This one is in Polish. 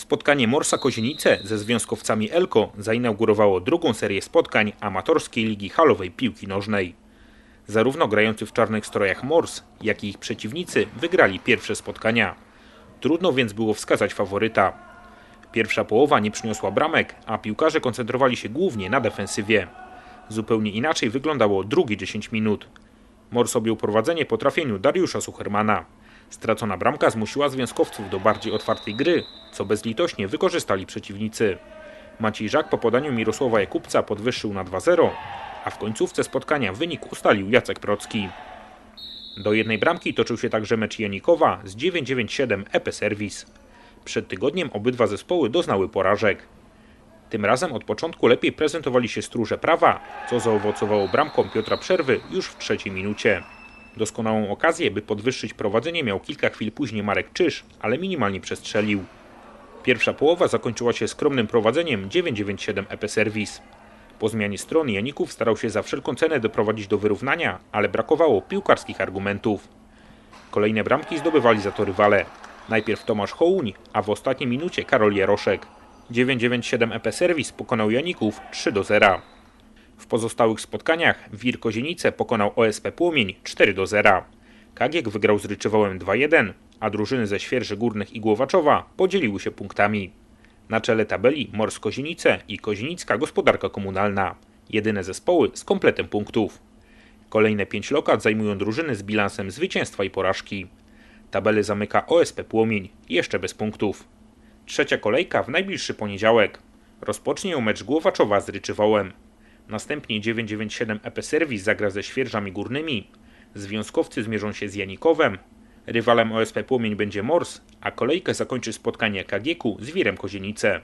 Spotkanie Morsa Kozienice ze związkowcami Elko zainaugurowało drugą serię spotkań amatorskiej ligi halowej piłki nożnej. Zarówno grający w czarnych strojach Mors, jak i ich przeciwnicy wygrali pierwsze spotkania. Trudno więc było wskazać faworyta. Pierwsza połowa nie przyniosła bramek, a piłkarze koncentrowali się głównie na defensywie. Zupełnie inaczej wyglądało drugie 10 minut. Mors objął prowadzenie po trafieniu Dariusza Suchermana. Stracona bramka zmusiła związkowców do bardziej otwartej gry, co bezlitośnie wykorzystali przeciwnicy. Maciej Żak po podaniu Mirosława Jakubca podwyższył na 2-0, a w końcówce spotkania wynik ustalił Jacek Procki. Do jednej bramki toczył się także mecz Janikowa z 997 EP Service. Przed tygodniem obydwa zespoły doznały porażek. Tym razem od początku lepiej prezentowali się stróże prawa, co zaowocowało bramką Piotra Przerwy już w trzeciej minucie. Doskonałą okazję, by podwyższyć prowadzenie miał kilka chwil później Marek Czyż, ale minimalnie przestrzelił. Pierwsza połowa zakończyła się skromnym prowadzeniem 997 EP Service. Po zmianie strony Janików starał się za wszelką cenę doprowadzić do wyrównania, ale brakowało piłkarskich argumentów. Kolejne bramki zdobywali za to rywale. Najpierw Tomasz Hołuń, a w ostatniej minucie Karol Jaroszek. 997 EP Service pokonał Janików 3 do 0. W pozostałych spotkaniach Wir Kozienice pokonał OSP Płomień 4 do 0. Kagiek wygrał z Ryczywołem 2-1, a drużyny ze Świerży Górnych i Głowaczowa podzieliły się punktami. Na czele tabeli Mors Kozienice i Kozienicka Gospodarka Komunalna. Jedyne zespoły z kompletem punktów. Kolejne 5 lokat zajmują drużyny z bilansem zwycięstwa i porażki. Tabelę zamyka OSP Płomień, jeszcze bez punktów. Trzecia kolejka w najbliższy poniedziałek. Rozpocznie ją mecz Głowaczowa z Ryczywołem. Następnie 997 EP Service zagra ze Świerżami Górnymi. Związkowcy zmierzą się z Janikowem. Rywalem OSP Płomień będzie Mors, a kolejkę zakończy spotkanie Kagieku z Wirem Kozienice.